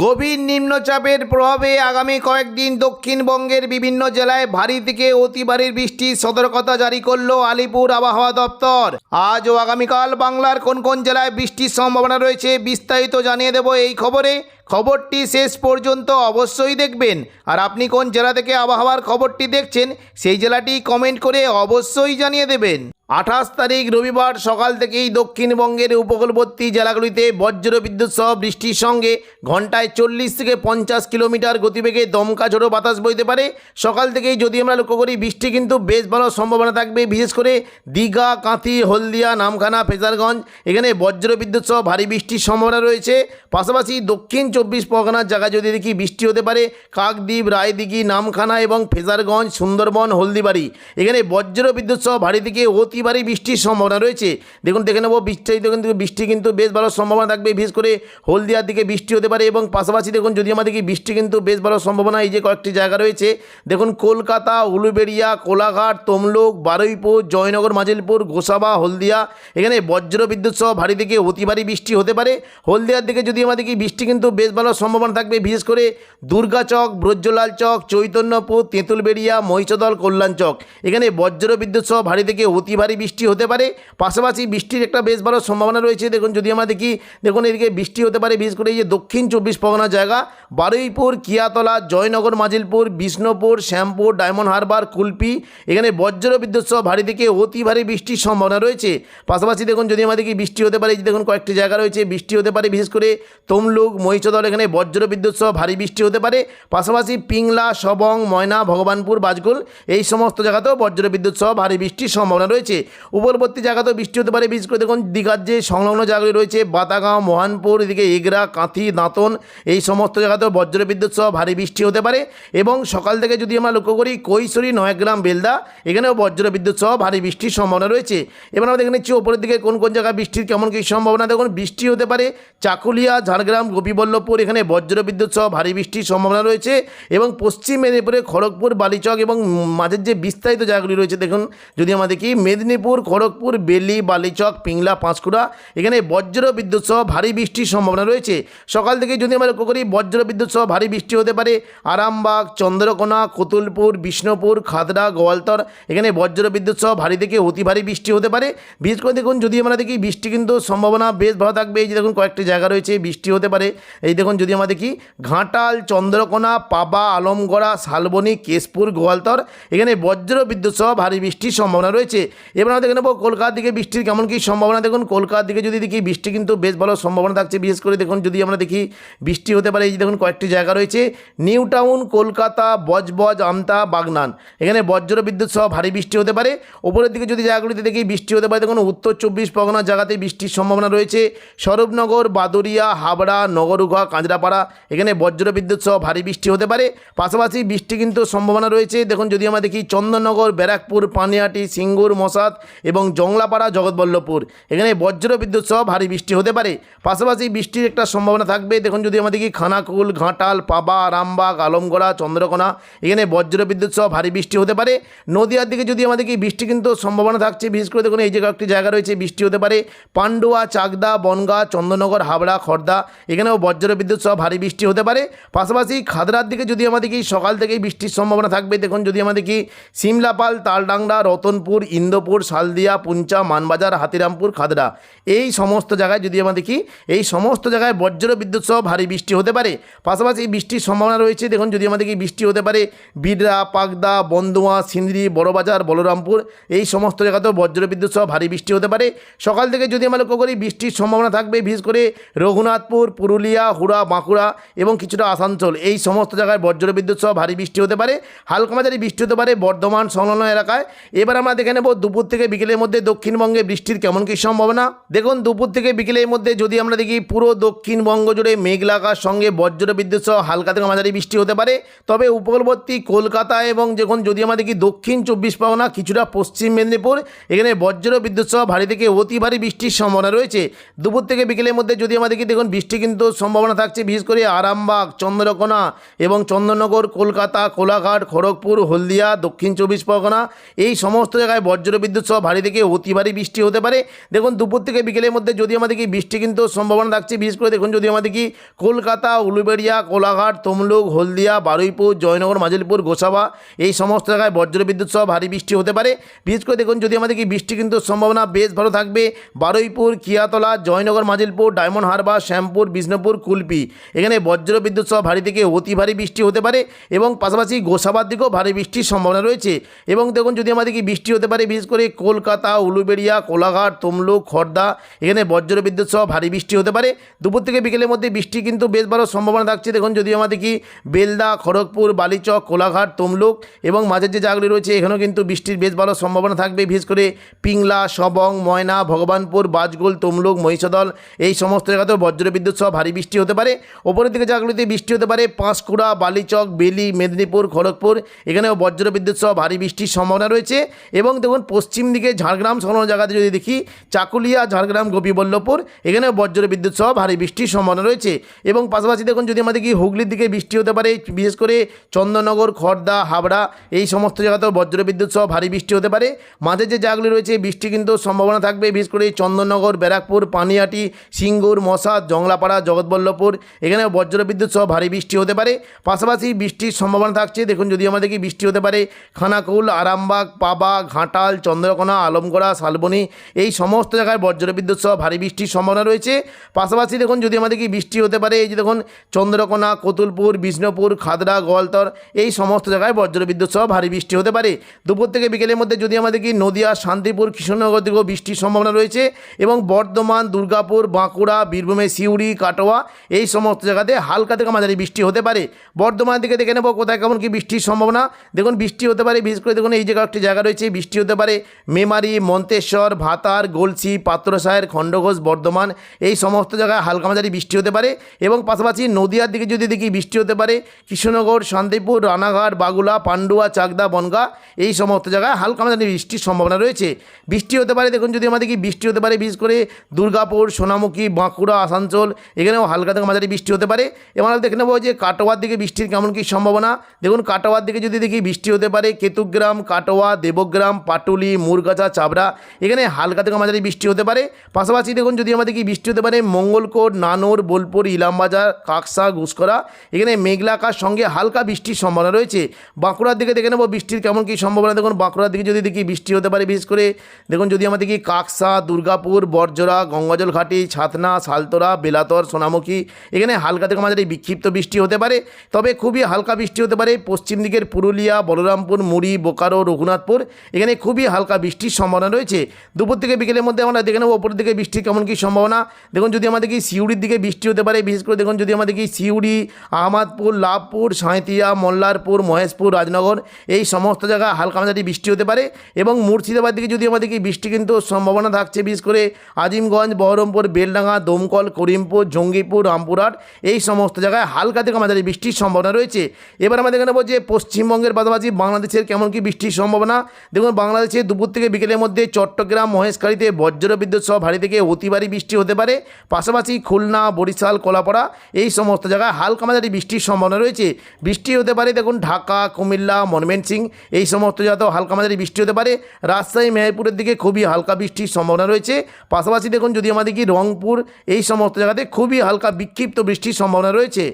গভীর নিম্নচাপের প্রভাবে আগামী কয়েকদিন দক্ষিণবঙ্গের বিভিন্ন জেলায় ভারী থেকে অতি বৃষ্টির সতর্কতা জারি করল আলিপুর আবহাওয়া দপ্তর। আজ ও আগামীকাল বাংলার কোন কোন জেলায় বৃষ্টির সম্ভাবনা রয়েছে বিস্তারিত জানিয়ে দেব এই খবরে। খবরটি শেষ পর্যন্ত অবশ্যই দেখবেন। আর আপনি কোন জেলা থেকে আবহাওয়ার খবরটি দেখছেন, সেই জেলাটি কমেন্ট করে অবশ্যই জানিয়ে দেবেন। আঠাশ তারিখ রবিবার সকাল থেকেই দক্ষিণবঙ্গের উপকূলবর্তী জেলাগুলিতে বজ্র বিদ্যুৎ সহ বৃষ্টির সঙ্গে ঘন্টায় চল্লিশ থেকে পঞ্চাশ কিলোমিটার গতিবেগে দমকা ঝোড়ো বাতাস বইতে পারে। সকাল থেকেই যদি আমরা লক্ষ্য করি, বৃষ্টি কিন্তু বেশ ভালো সম্ভাবনা থাকবে, বিশেষ করে দীঘা, কাঁথি, হলদিয়া, নামখানা, ফেজারগঞ্জ। এখানে বজ্র বিদ্যুৎ সহ ভারী বৃষ্টির সম্ভাবনা রয়েছে। পাশাপাশি দক্ষিণ চব্বিশ পরগনার জায়গায় যদি দেখি বৃষ্টি হতে পারে, কাকদ্বীপ, রায়দিঘি, নামখানা এবং ফেজারগঞ্জ, সুন্দরবন, হলদিবাড়ি। এখানে বজ্র বিদ্যুৎ সহ ভারী থেকে অতি ভারী বৃষ্টির সম্ভাবনা রয়েছে। দেখুন, দেখে নেব বিস্তারিত কিন্তু বৃষ্টি কিন্তু বেশ ভালো সম্ভাবনা থাকবে, বিশেষ করে হলদিয়ার দিকে বৃষ্টি হতে পারে এবং পাশাপাশি দেখুন, যদি আমাদের বৃষ্টি কিন্তু বেশ ভালো সম্ভাবনা এই যে কয়েকটি জায়গা রয়েছে, দেখুন, কলকাতা, উলুবেড়িয়া, কোলাঘাট, তমলুক, বারুইপুর, জয়নগর, মাজিলপুর, গোসাবা, হলদিয়া, এখানে বজ্র বিদ্যুৎ সহ ভারী থেকে অতি ভারী বৃষ্টি হতে পারে। হলদিয়ার দিকে যদি আমাদের কি বৃষ্টি কিন্তু বেশ ভালো সম্ভাবনা থাকবে, বিশেষ করে দুর্গাচক ব্রজলাল চক, চৈতন্যপুর, তেঁতুলবেড়িয়া, মহিষদল, কল্যাণ চক, এখানে বজ্র বিদ্যুৎ সহ ভারী থেকে অতি ভারী বৃষ্টি হতে পারে। পাশাপাশি বৃষ্টির একটা বেশ ভালো সম্ভাবনা রয়েছে। দেখুন, যদি আমরা দেখি, দেখুন এদিকে বৃষ্টি হতে পারে, বিশেষ করে এই যে দক্ষিণ চব্বিশ পরগনা জায়গা, বারুইপুর, কিয়াতলা, জয়নগর, মাজিলপুর, বিষ্ণুপুর, শ্যামপুর, ডায়মন্ড হারবার, কুলপি, এখানে বজ্র বিদ্যুৎ সহ ভারী থেকে অতি ভারী বৃষ্টির সম্ভাবনা রয়েছে। পাশাপাশি দেখুন, যদি আমাদের কি বৃষ্টি হতে পারে দেখুন কয়েকটি জায়গা রয়েছে, বৃষ্টি হতে পারে, বিশেষ করে তমলুক, মহিষদল, এখানে বজ্র বিদ্যুৎ সহ ভারী বৃষ্টি হতে পারে। পাশাপাশি পিংলা, সবং, ময়না, ভগবানপুর, বাজগুল, এই সমস্ত জায়গাতেও বজ্র বিদ্যুৎ সহ ভারী বৃষ্টির সম্ভাবনা রয়েছে। উপরবর্তী জায়গাতেও বৃষ্টি হতে পারে। বিশেষ করে দেখুন, দীঘার যে সংলগ্ন জায়গাগুলি রয়েছে বাতাগাঁও মোহনপুর, এদিকে এগরা, কাঁথি, দাঁতন, এই সমস্ত জায়গাতেও বজ্র বিদ্যুৎ সহ ভারী বৃষ্টি হতে পারে এবং সকাল থেকে যদি আমরা লক্ষ্য করি, কৈশোরী, নয়গ্রাম, বেলদা, এখানেও বজ্র বিদ্যুৎ সহ ভারী বৃষ্টির সম্ভাবনা রয়েছে। এবার আমরা দেখে নিচ্ছি ওপরের দিকে কোন কোন জায়গায় বৃষ্টির কেমন কী সম্ভাবনা। দেখুন, বৃষ্টি হতে পারে চাকুলিয়া, ঝাড়গ্রাম, গোপীবল্লভপুর, এখানে বজ্র বিদ্যুৎ সহ ভারী বৃষ্টির সম্ভাবনা রয়েছে এবং পশ্চিম মেদিনীপুরে খড়গপুর, বালিচক এবং মাঝের যে বিস্তারিত জায়গাগুলি রয়েছে, দেখুন, যদি আমরা দেখি মেদিনীপুর, খড়গপুর, বেলি, বালিচক, পিংলা, পাঁশকুড়া, এখানে বজ্র বিদ্যুৎ সহ ভারী বৃষ্টির সম্ভাবনা রয়েছে। সকাল থেকে যদি আমরা লক্ষ্য করি, বজ্র বিদ্যুৎ সহ ভারী বৃষ্টি হতে পারে আরামবাগ, চন্দ্রকোনা, কতুলপুর, বিষ্ণুপুর, খাদড়া, গোয়ালতর, এখানে বজ্র বিদ্যুৎ সহ ভারী থেকে অতি ভারী বৃষ্টি হতে পারে। বিশেষ করে দেখুন, যদি আমরা দেখি, বৃষ্টি কিন্তু সম্ভাবনা বেশ ভালো থাকবে। এই যে দেখুন, কয়েকটি জায়গা রয়েছে, বৃষ্টি হতে পারে। এই দেখুন, যদি আমরা দেখি, ঘাটাল, চন্দ্রকোনা, পাবা, আলমগড়া, শালবনী, কেশপুর, গোয়ালতর, এখানে বজ্র বিদ্যুৎ সহ ভারী বৃষ্টির সম্ভাবনা রয়েছে। এবার আমরা দেখে নেব কলকাতার দিকে বৃষ্টির কেমন কী সম্ভাবনা। দেখুন, কলকাতার দিকে যদি দেখি বৃষ্টি কিন্তু বেশ ভালো সম্ভাবনা থাকছে। বিশেষ করে দেখুন, যদি আমরা দেখি বৃষ্টি হতে পারে, এই যে দেখুন, কয়েকটি জায়গা রয়েছে। New Town, Kolkata, Budge Budge, Amta, Bagnan. এখানে বজ্র বিদ্যুৎ সহ ভারী বৃষ্টি হতে পারে। ওপরের দিকে যদি জায়গাগুলিতে দেখি বৃষ্টি হতে পারে, দেখুন, উত্তর চব্বিশ পরগনা জায়গাতে বৃষ্টির সম্ভাবনা রয়েছে। স্বরূপনগর, বাদুরিয়া, হাবড়া নগরুঘা কাঁচরাপাড়া, এখানে বজ্র বিদ্যুৎ সহ ভারী বৃষ্টি হতে পারে। পাশাপাশি বৃষ্টি কিন্তু সম্ভাবনা রয়েছে। দেখুন, যদি আমরা দেখি চন্দননগর, ব্যারাকপুর পানিহাটি সিঙ্গুর মশাদ এবং জংলাপাড়া জগৎবল্লভপুর। এখানে বজ্র বিদ্যুৎ সহ ভারী বৃষ্টি হতে পারে। পাশাপাশি বৃষ্টির একটা সম্ভাবনা থাকবে। দেখুন, যদি আমরা দেখি খানাকুল, ঘাটাল, পাবা, রামবাগ, আলমগড়া, চন্দ্রকোনা, এখানে বজ্র বিদ্যুৎ সহ ভারী বৃষ্টি হতে পারে। নদীয়ার দিকে যদি আমাদের কি বৃষ্টি কিন্তু সম্ভাবনা থাকছে, বিশেষ করে দেখুন, এই যে কয়েকটি জায়গা রয়েছে, বৃষ্টি হতে পারে। পান্ডুয়া, চাকদা, বনগা, চন্দননগর, হাবড়া, খর্দা, এখানেও বজ্র বিদ্যুৎ সহ ভারী বৃষ্টি হতে পারে। পাশাপাশি খাদরার দিকে যদি আমাদের কি সকাল থেকেই বৃষ্টির সম্ভাবনা থাকবে, দেখুন, যদি আমাদের কি সিমলাপাল, তালডাংরা, রতনপুর, ইন্দোপুর শালদিয়া, পুঞ্চা, মানবাজার, হাতিরামপুর, খাদরা। এই সমস্ত জায়গায় যদি আমরা দেখি, এই সমস্ত জায়গায় বজ্র বিদ্যুৎ সহ ভারী বৃষ্টি হতে পারে। পাশাপাশি বৃষ্টির সম্ভাবনা রয়েছে। দেখুন, যদি আমাদের কি বৃষ্টি হতে পারে বিড়রা পাগদা, বন্দুয়া সিন্দ্রি বড়বাজার, বলরামপুর, এই সমস্ত জায়গাতেও বজ্র বিদ্যুৎ সহ ভারী বৃষ্টি হতে পারে। সকাল থেকে যদি আমরা লক্ষ্য করি, বৃষ্টির সম্ভাবনা থাকবে, বিশেষ করে রঘুনাথপুর, পুরুলিয়া, হুড়া, বাঁকুড়া এবং কিছুটা আসানসোল। এই সমস্ত জায়গায় বজ্র বিদ্যুৎ সহ ভারী বৃষ্টি হতে পারে। হালকা মাঝারি বৃষ্টি হতে পারে বর্ধমান সংলগ্ন এলাকায়। এবার আমরা দেখে নেব দুপুর থেকে বিকেলের মধ্যে দক্ষিণবঙ্গে বৃষ্টির কেমন কী সম্ভাবনা? দেখুন, দুপুর থেকে বিকেলের মধ্যে যদি আমরা দেখি পুরো দক্ষিণবঙ্গ জুড়ে মেঘলাকার সঙ্গে বজ্র বিদ্যুৎ সহ হালকা থেকে মাঝারি বৃষ্টি হতে পারে। তবে উপকূলবর্তী কলকাতা এবং যখন যদি আমরা দেখি দক্ষিণ চব্বিশ পরগনা, কিছুটা পশ্চিম মেদিনীপুর, এখানে বজ্র বিদ্যুৎ সহ ভারী থেকে অতি ভারী বৃষ্টির সম্ভাবনা রয়েছে। দুপুর থেকে বিকেলের মধ্যে যদি আমরা দেখি, দেখুন, বৃষ্টি কিন্তু সম্ভাবনা থাকছে, বিশেষ করে আরামবাগ, চন্দ্রকোনা এবং চন্দননগর, কলকাতা, কোলাঘাট, খড়গপুর, হলদিয়া, দক্ষিণ চব্বিশ পরগনা। এই সমস্ত জায়গায় বজ্রবিদ্যুৎ সহ ভারী থেকে অতি ভারী বৃষ্টি হতে পারে। দেখুন, দুপুর থেকে বিকেলের মধ্যে যদি আমাদের কি বৃষ্টি কিন্তু সম্ভাবনা থাকছে, বিশেষ করে দেখুন যদি আমাদের কি কলকাতা, উলুবেড়িয়া, কোলাঘাট, তমলুক, হলদিয়া, বারুইপুর, জয়নগর, মাজিলপুর, গোসাবা, এই সমস্ত জায়গায় বজ্রবিদ্যুৎ সহ ভারী বৃষ্টি হতে পারে। বিশেষ করে দেখুন যদি আমাদের কি বৃষ্টি কিন্তু সম্ভাবনা বেশ ভালো থাকবে, বারুইপুর, কিয়াতলা, জয়নগর, মাজিলপুর, ডায়মন্ড হারবার, শ্যামপুর, বিষ্ণুপুর, কুলপি। এখানে বজ্র বিদ্যুৎ সহ ভারী থেকে অতি ভারী বৃষ্টি হতে পারে এবং পাশাপাশি গোসাবার দিকেও ভারী বৃষ্টির সম্ভাবনা রয়েছে। এবং দেখুন যদি আমাদের কি বৃষ্টি হতে পারে, বিশেষ করে কলকাতা, উলুবেড়িয়া, কোলাঘাট, তমলুক, খর্দা, এখানে বজ্র বিদ্যুৎ সহ ভারী বৃষ্টি হতে পারে। দুপুর থেকে বিকেলের মধ্যে বৃষ্টি কিন্তু বেশ ভালো সম্ভাবনা থাকছে। দেখুন যদি আমাদের কি বেলদা, খড়গপুর, বালিচক, কোলাঘাট, তমলুক এবং মাঝের যে জায়গাগুলি রয়েছে, এখানেও কিন্তু বৃষ্টির বেশ ভালো সম্ভাবনা থাকবে। বিশেষ করে পিংলা, সবং, ময়না, ভগবানপুর, বাজগোল, তমলুক, মহিষদল, এই সমস্ত জায়গাতেও বজ্রবিদ্যুৎ সহ ভারী বৃষ্টি হতে পারে। ওপরের দিকে জায়গাগুলিতে বৃষ্টি হতে পারে। পাঁশকুড়া, বালিচক, বেলি, মেদিনীপুর, খড়গপুর, এখানেও বজ্রবিদ্যুৎ সহ ভারী বৃষ্টির সম্ভাবনা রয়েছে। এবং দেখুন পশ্চিম দিকে ঝাড়গ্রাম সংলগ্ন জায়গাতে যদি দেখি, চাকুলিয়া, ঝাড়গ্রাম, গোপীবল্লভপুর এখানে বজ্র বিদ্যুৎ সহ ভারী বৃষ্টির সম্ভাবনা রয়েছে। এবং পাশাপাশি দেখুন, যদি আমাদের কি হুগলির দিকে বৃষ্টি হতে পারে, বিশেষ করে চন্দননগর খড়দা হাবড়া, এই সমস্ত জায়গাতেও বজ্র বিদ্যুৎ সহ ভারী বৃষ্টি হতে পারে। মাঝে যে জায়গাগুলি রয়েছে, বৃষ্টি কিন্তু সম্ভাবনা থাকবে, বিশেষ করে চন্দননগর ব্যারাকপুর, পানিয়াটি, সিঙ্গুর, মশা, জংলাপাড়া, জগৎবল্লভপুর এখানে বজ্র বিদ্যুৎ সহ ভারী বৃষ্টি হতে পারে। পাশাপাশি বৃষ্টির সম্ভাবনা থাকছে, দেখুন, যদি আমাদের কি বৃষ্টি হতে পারে খানাকুল, আরামবাগ, পাবা, ঘাটাল চন্দ্রকোনা, আলমগড়া, শালবনি এই সমস্ত জায়গায় বজ্রবিদ্যুৎ সহ ভারী বৃষ্টির সম্ভাবনা রয়েছে। পাশাপাশি দেখুন, যদি আমাদের কি বৃষ্টি হতে পারে, এই যে দেখুন, চন্দ্রকোনা, কতুলপুর, বিষ্ণুপুর খাদড়া গোয়ালতর, এই সমস্ত জায়গায় বজ্রবিদ্যুৎ সহ ভারী বৃষ্টি হতে পারে। দুপুর থেকে বিকেলের মধ্যে যদি আমাদের কি নদিয়া, শান্তিপুর, কৃষ্ণনগর দিকেও বৃষ্টির সম্ভাবনা রয়েছে এবং বর্ধমান, দুর্গাপুর, বাঁকুড়া, বীরভূমে সিউড়ি, কাটোয়া এই সমস্ত জায়গাতে হালকা থেকে মাঝারি বৃষ্টি হতে পারে। বর্ধমান দিকে দেখে নেব কোথায় কেমন কি বৃষ্টির সম্ভাবনা। দেখুন, বৃষ্টি হতে পারে, বিশেষ করে দেখুন, এই জায়গা একটি জায়গা রয়েছে, বৃষ্টি হতে পারে। মেমারি, মন্তেশ্বর, ভাতার গোলসি পাত্রসায়ের খণ্ডঘোষ, বর্ধমান, এই সমস্ত জায়গায় হালকা মাঝারি বৃষ্টি হতে পারে এবং পাশাপাশি নদিয়ার দিকে যদি দেখি বৃষ্টি হতে পারে, কৃষ্ণনগর, শান্তিপুর, রানাঘাট, বাগুলা, পান্ডুয়া, চাকদা, বনগা, এই সমস্ত জায়গায় হালকা মাঝারি বৃষ্টির সম্ভাবনা রয়েছে। বৃষ্টি হতে পারে, দেখুন যদি আমাদের কি বৃষ্টি হতে পারে, বিশেষ করে দুর্গাপুর, সোনামুখী, বাঁকুড়া, আসানসোল, এখানেও হালকা থেকে মাঝারি বৃষ্টি হতে পারে। এবং আমরা দেখে নেব যে কাটোয়ার দিকে বৃষ্টির কেমন কী সম্ভাবনা। দেখুন কাটোয়ার দিকে যদি দেখি বৃষ্টি হতে পারে, কেতুগ্রাম, কাটোয়া, দেবগ্রাম, পাটুলি মুরগাছা, চাবড়া, এখানে হালকা থেকে মাঝারি বৃষ্টি হতে পারে। পাশাপাশি দেখুন, যদি আমাদের কি বৃষ্টি হতে পারে, মঙ্গলকোট, নানোর, বোলপুর, ইলামবাজার, কাকসা ঘুষকরা এখানে মেঘলা সঙ্গে হালকা বৃষ্টির সম্ভাবনা রয়েছে। বাঁকুড়ার দিকে দেখে নেব বৃষ্টির কেমন কী সম্ভাবনা। দেখুন, বাঁকুড়ার দিকে যদি দেখি বৃষ্টি হতে পারে বিশেষ করে, দেখুন, যদি আমাদের কি কাকসা, দুর্গাপুর বরজোড়া গঙ্গাজল ঘাটি ছাতনা সালতোরা বেলাতর, সোনামুখী, এখানে হালকা থেকে মাঝারি বিক্ষিপ্ত বৃষ্টি হতে পারে। তবে খুবই হালকা বৃষ্টি হতে পারে পশ্চিম দিকের পুরুলিয়া, বলরামপুর, মুড়ি, বোকারো, রঘুনাথপুর, এখানে খুবই হালকা বৃষ্টির সম্ভাবনা রয়েছে। দুপুর থেকে বিকেলের মধ্যে আমরা দেখে নেব ওপরের দিকে বৃষ্টির কেমন কী সম্ভাবনা। দেখুন, যদি আমাদের কি সিউড়ির দিকে বৃষ্টি হতে পারে, বিশেষ করে দেখুন, যদি আমাদের কি সিউড়ি, আহমাদপুর, লাভপুর সাঁইতিয়া মল্লারপুর, মহেশপুর, রাজনগর, এই সমস্ত জায়গায় হালকা মাঝারি বৃষ্টি হতে পারে এবং মুর্শিদাবাদ দিকে যদি আমাদের কি বৃষ্টি কিন্তু সম্ভাবনা থাকছে, বিশেষ করে আজিমগঞ্জ, বহরমপুর, বেলডাঙ্গা, দমকল, করিমপুর, জঙ্গিপুর, রামপুরহাট, এই সমস্ত জায়গায় হালকা থেকে মাঝারি বৃষ্টির সম্ভাবনা রয়েছে। এবার আমরা দেখে নেব যে পশ্চিমবঙ্গের পাশাপাশি বাংলাদেশের কেমন কি বৃষ্টির সম্ভাবনা। দেখুন, বাংলাদেশে দুপুর থেকে বিকেলের মধ্যে চট্টগ্রাম মহেশখালীতে বজ্র বিদ্যুৎ সহ ভারী থেকে অতি ভারী বৃষ্টি হতে পারে। পাশাপাশি খুলনা, বরিশাল, কলাপাড়া এই সমস্ত জায়গায় হালকা মাঝারি বৃষ্টির সম্ভাবনা রয়েছে। বৃষ্টি হতে পারে দেখুন ঢাকা, কুমিল্লা ময়মনসিং এই সমস্ত জায়গাতেও হালকা মাঝারি বৃষ্টি হতে পারে। রাজশাহী, মেহেরপুরের দিকে খুবই হালকা বৃষ্টির সম্ভাবনা রয়েছে। পাশাপাশি দেখুন যদি আমাদের কি রংপুর এই সমস্ত জায়গাতে খুবই হালকা বিক্ষিপ্ত বৃষ্টির সম্ভাবনা রয়েছে।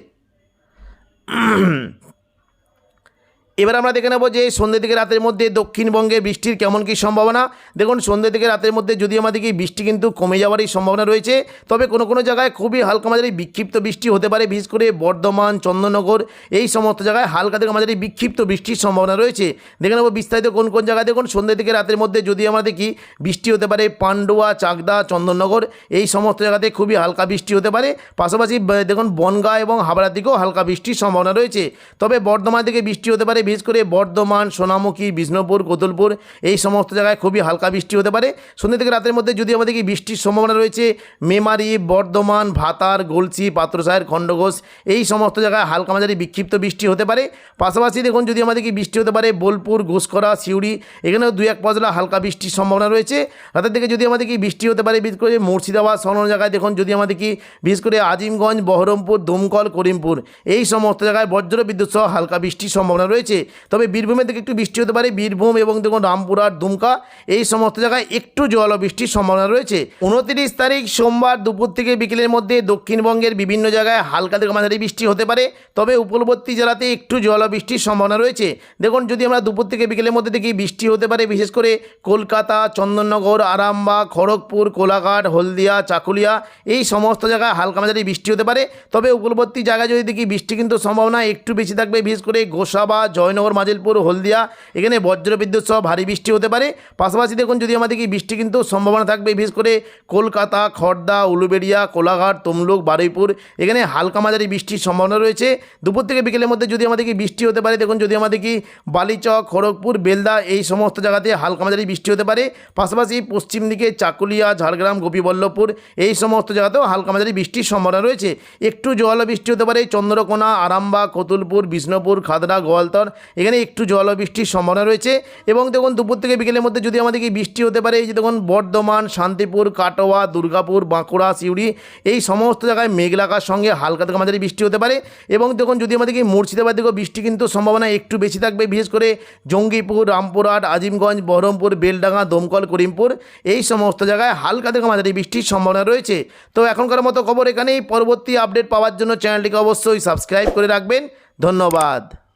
এবার আমরা দেখে নেব যে সন্ধ্যে থেকে রাতের মধ্যে দক্ষিণবঙ্গে বৃষ্টির কেমন কী সম্ভাবনা। দেখুন, সন্ধ্যে থেকে রাতের মধ্যে যদি আমাদের কি বৃষ্টি কিন্তু কমে যাওয়ারই সম্ভাবনা রয়েছে, তবে কোনো কোনো জায়গায় খুবই হালকা মাঝারি বিক্ষিপ্ত বৃষ্টি হতে পারে, বিশেষ করে বর্ধমান, চন্দননগর, এই সমস্ত জায়গায় হালকা থেকে মাঝারি বিক্ষিপ্ত বৃষ্টির সম্ভাবনা রয়েছে। দেখে নেব বিস্তারিত কোন কোন জায়গায়। দেখুন, সন্ধ্যে থেকে রাতের মধ্যে যদি আমাদের দেখি বৃষ্টি হতে পারে, পান্ডুয়া, চাকদা, চন্দননগর, এই সমস্ত জায়গাতে খুবই হালকা বৃষ্টি হতে পারে। পাশাপাশি দেখুন, বনগাঁ এবং হাবড়ার দিকেও হালকা বৃষ্টির সম্ভাবনা রয়েছে। তবে বর্ধমান থেকে বৃষ্টি হতে পারে বিশেষ করে বর্ধমান, সোনামুখী, বিষ্ণুপুর কোতুলপুর এই সমস্ত জায়গায় খুবই হালকা বৃষ্টি হতে পারে। সন্ধ্যে থেকে রাতের মধ্যে যদি আমাদের কি বৃষ্টির সম্ভাবনা রয়েছে, মেমারি, বর্ধমান, ভাতার গলসি পাত্রসাহের, খণ্ডঘোষ এই সমস্ত জায়গায় হালকা মাঝারি বিক্ষিপ্ত বৃষ্টি হতে পারে। পাশাপাশি দেখুন যদি আমাদের কি বৃষ্টি হতে পারে, বোলপুর ঘুষকরা সিউড়ি এখানেও দু এক পজলা হালকা বৃষ্টির সম্ভাবনা রয়েছে। রাতের দিকে যদি আমাদের কি বৃষ্টি হতে পারে, বিশেষ করে মুর্শিদাবাদ, সংলগ্ন জায়গায় দেখুন যদি আমাদের কি বিশেষ করে আজিমগঞ্জ, বহরমপুর, দমকল, করিমপুর এই সমস্ত জায়গায় বজ্র বিদ্যুৎ সহ হালকা বৃষ্টির সম্ভাবনা রয়েছে। তবে বীরভূমের দিকে একটু বৃষ্টি হতে পারে। বীরভূম এবং দেখুন রামপুরহাট দুমকা এই সমস্ত জায়গায় একটু জল বৃষ্টির সম্ভাবনা রয়েছে। উনত্রিশ তারিখ সোমবার দুপুর থেকে বিকেলের মধ্যে দক্ষিণবঙ্গের বিভিন্ন জায়গায় হালকা থেকে মাঝারি বৃষ্টি হতে পারে। তবে উপকূলবর্তী জেলাতে একটু জল বৃষ্টির সম্ভাবনা রয়েছে। দেখুন যদি আমরা দুপুর থেকে বিকেলের মধ্যে দেখি বৃষ্টি হতে পারে, বিশেষ করে কলকাতা, চন্দননগর, আরামবাগ, খড়গপুর, কোলাঘাট, হলদিয়া, চাকুলিয়া এই সমস্ত জায়গায় হালকা মাঝারি বৃষ্টি হতে পারে। তবে উপকূলবর্তী জায়গায় যদি দেখি বৃষ্টি কিন্তু সম্ভাবনা একটু বেশি থাকবে, বিশেষ করে গোসাবা জয়নগর, মাজিলপুর, হলদিয়া, এখানে বজ্রবিদ্যুৎ সহ ভারী বৃষ্টি হতে পারে। পাশাপাশি দেখুন, যদি আমাদের কি বৃষ্টি কিন্তু সম্ভাবনা থাকবে, বিশেষ করে কলকাতা খড়দা উলুবেড়িয়া, কোলাঘাট, তমলুক, বারুইপুর, এখানে হালকা মাঝারি বৃষ্টির সম্ভাবনা রয়েছে। দুপুর থেকে বিকেলের মধ্যে যদি আমাদের কি বৃষ্টি হতে পারে, দেখুন, যদি আমাদের কি বালিচক, খড়গপুর, বেলদা এই সমস্ত জায়গাতে হালকা মাঝারি বৃষ্টি হতে পারে। পাশাপাশি পশ্চিম দিকে চাকুলিয়া, ঝাড়গ্রাম, গোপীবল্লভপুর এই সমস্ত জায়গাতেও হালকা মাঝারি বৃষ্টির সম্ভাবনা রয়েছে। একটু জল বৃষ্টি হতে পারে, চন্দ্রকোনা, আরামবাগ, কতুলপুর, বিষ্ণুপুর খাদড়া গোয়ালতর এখানে একটু জল বৃষ্টির সম্ভাবনা রয়েছে। এবং দেখুন, দুপুর থেকে বিকেলের মধ্যে যদি আমাদের কি বৃষ্টি হতে পারে, এই যে দেখুন, বর্ধমান, শান্তিপুর, কাটোয়া, দুর্গাপুর, বাঁকুড়া, সিউড়ি, এই সমস্ত জায়গায় মেঘলাকার সঙ্গে হালকা থেকে মাঝারি বৃষ্টি হতে পারে। এবং দেখুন, যদি আমাদের কি মুর্শিদাবাদ দিকেও বৃষ্টি কিন্তু সম্ভাবনা একটু বেশি থাকবে, বিশেষ করে জঙ্গিপুর, রামপুরহাট, আজিমগঞ্জ, বহরমপুর, বেলডাঙ্গা, দমকল, করিমপুর, এই সমস্ত জায়গায় হালকা থেকে মাঝারি বৃষ্টির সম্ভাবনা রয়েছে। তো এখনকার মতো খবর এখানেই। পরবর্তী আপডেট পাওয়ার জন্য চ্যানেলটিকে অবশ্যই সাবস্ক্রাইব করে রাখবেন। ধন্যবাদ।